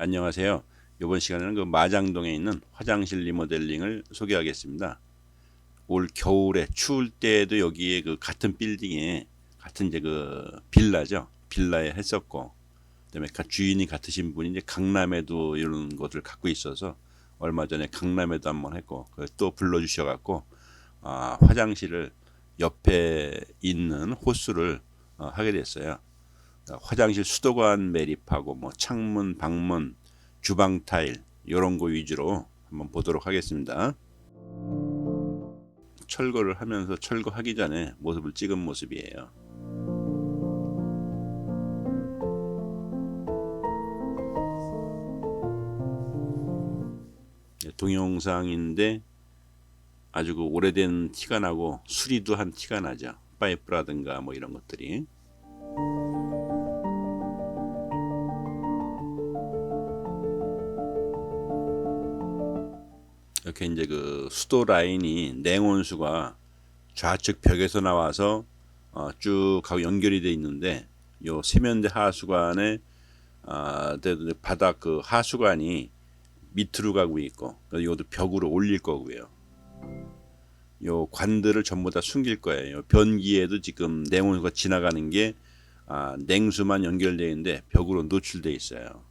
안녕하세요. 이번 시간에는 그 마장동에 있는 화장실 리모델링을 소개하겠습니다. 올 겨울에 추울 때에도 여기에 그 같은 빌딩에 같은 이제 그 빌라죠. 빌라에 했었고, 그다음에 가- 주인이 같으신 분이 이제 강남에도 이런 것을 갖고 있어서 얼마 전에 강남에도 한번 했고, 그또 불러 주셔 갖고 아, 화장실을 옆에 있는 호수를 어, 하게 됐어요. 화장실 수도관 매립하고 뭐 창문, 방문, 주방 타일 이런 거 위주로 한번 보도록 하겠습니다. 철거를 하면서 철거하기 전에 모습을 찍은 모습이에요. 네, 동영상인데 아주 그 오래된 티가 나고 수리도 한 티가 나죠. 파이프라든가 뭐 이런 것들이. 이렇게 이제 그 수도 라인이 냉온수가 좌측 벽에서 나와서 어, 쭉 하고 연결이 돼 있는데 요 세면대 하수관에 아, 때도 바닥 그 하수관이 밑으로 가고 있고 이것도 벽으로 올릴 거고요. 요 관들을 전부 다 숨길 거예요. 변기에도 지금 냉온수가 지나가는 게 아, 냉수만 연결되어 있는데 벽으로 노출돼 있어요.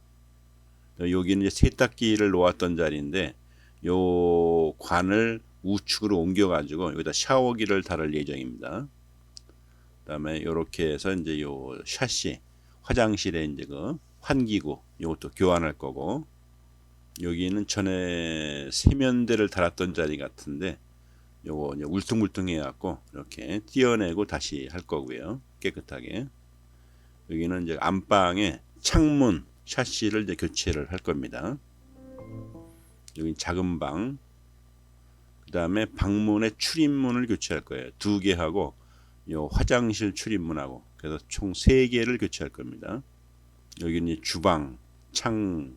여기는 이제 세탁기를 놓았던 자리인데 요 관을 우측으로 옮겨 가지고 여기다 샤워기를 달을 예정입니다. 그다음에 요렇게 해서 이제 요 샤시 화장실에 이제 그 환기구 요것도 교환할 거고 여기는 전에 세면대를 달았던 자리 같은데 요거 이제 울퉁불퉁해 갖고 이렇게 띄어내고 다시 할 거고요. 깨끗하게. 여기는 이제 안방에 창문 샤시를 이제 교체를 할 겁니다. 여기 작은 방. 그 다음에 방문의 출입문을 교체할 거예요. 두 개 하고 요 화장실 출입문하고 그래서 총 세 개를 교체할 겁니다. 여기는 주방, 창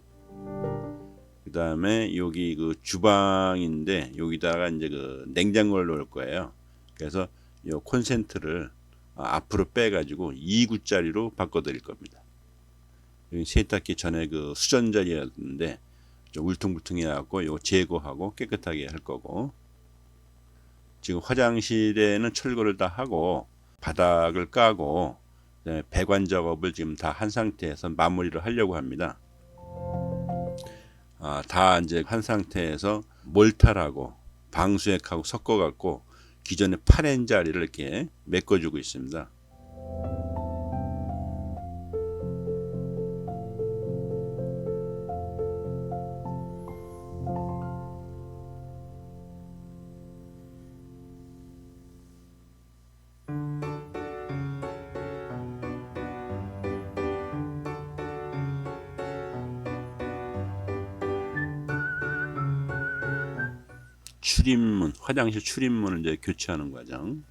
그 다음에 여기 그 주방인데 여기다가 이제 그 냉장고를 놓을 거예요. 그래서 요 콘센트를 아, 앞으로 빼 가지고 2구짜리로 바꿔 드릴 겁니다. 여기 세탁기 전에 그 수전자리였는데 좀 울퉁불퉁해 갖고 요 제거하고 깨끗하게 할 거고 지금 화장실에는 철거를 다 하고 바닥을 까고 배관 작업을 지금 다 한 상태에서 마무리를 하려고 합니다. 아, 다 이제 한 상태에서 몰탈하고 방수액하고 섞어 갖고 기존의 파낸 자리를 이렇게 메꿔주고 있습니다. 출입문, 화장실 출입문을 이제 교체하는 과정.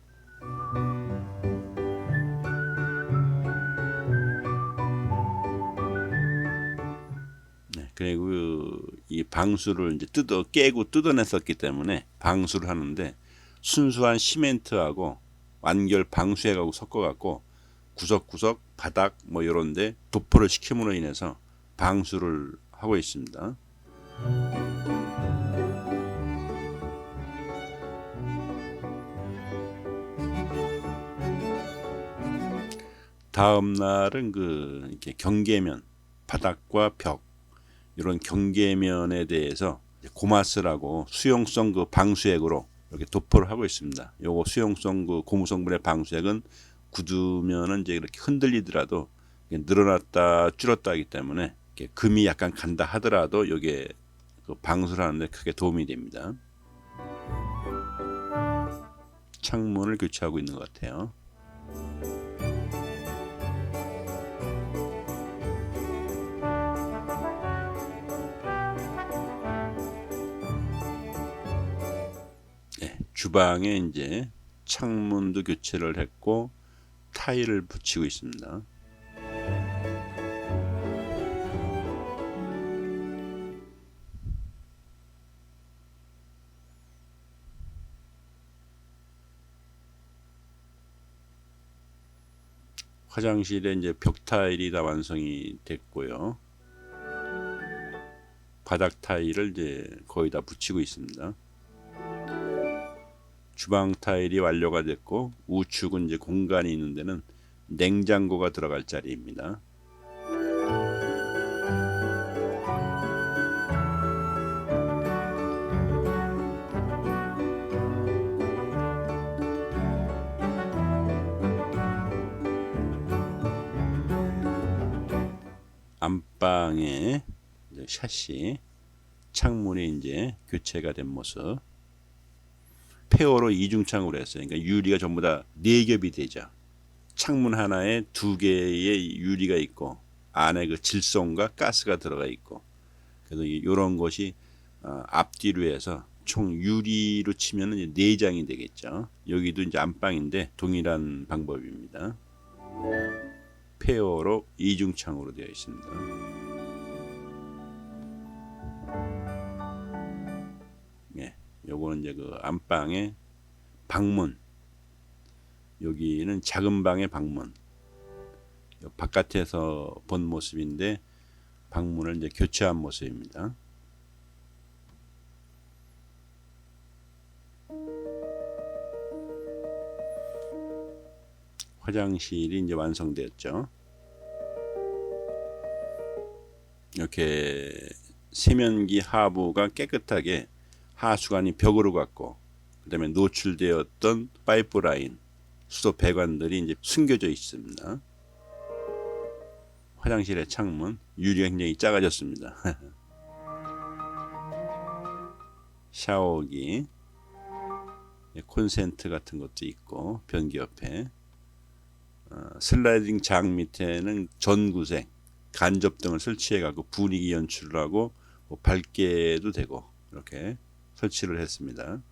네, 그리고 이 방수를 이제 뜯어 깨고 뜯어냈었기 때문에 방수를 하는데 순수한 시멘트하고 완결 방수액하고 섞어갖고 구석구석 바닥 뭐 이런데 도포를 시킴으로 인해서 방수를 하고 있습니다. 다음 날은 그 이렇게 경계면 바닥과 벽 이런 경계면에 대해서 고마스라고 수용성 그 방수액으로 이렇게 도포를 하고 있습니다. 요거 수용성 그 고무 성분의 방수액은 굳으면은 이제 이렇게 흔들리더라도 늘어났다 줄었다 하기 때문에 금이 약간 간다 하더라도 이게 그 방수를 하는데 크게 도움이 됩니다. 창문을 교체하고 있는 것 같아요. 주방에 이제 창문도 교체를 했고 타일을 붙이고 있습니다. 화장실에 이제 벽 타일이 다 완성이 됐고요. 바닥 타일을 이제 거의 다 붙이고 있습니다. 주방 타일이 완료가 됐고 우측은 이제 공간이 있는 데는 냉장고가 들어갈 자리입니다. 안방에 샷시 창문이 이제 교체가 된 모습 폐허로 이중창으로 했어요. 그러니까 유리가 전부 다 네 겹이 되죠. 창문 하나에 두 개의 유리가 있고 안에 그 질성과 가스가 들어가 있고 그래서 이런 것이 어, 앞뒤로 해서 총 유리로 치면은 이제 네 장이 되겠죠. 여기도 이제 안방인데 동일한 방법입니다. 폐허로 이중창으로 되어 있습니다. 요거는 이제 그 안방의 방문. 여기는 작은 방의 방문. 요 바깥에서 본 모습인데 방문을 이제 교체한 모습입니다. 화장실이 이제 완성되었죠. 이렇게 세면기 하부가 깨끗하게 하수관이 벽으로 갔고 그다음에 노출되었던 파이프라인 수도 배관들이 이제 숨겨져 있습니다. 화장실의 창문 유리가 굉장히 작아졌습니다. 샤워기 콘센트 같은 것도 있고 변기 옆에 어, 슬라이딩 장 밑에는 전구색 간접 등을 설치해 갖고 분위기 연출을 하고 뭐 밝게도 되고 이렇게 설치를 했습니다.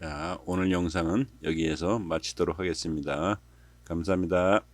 자, 오늘 영상은 여기에서 마치도록 하겠습니다. 감사합니다.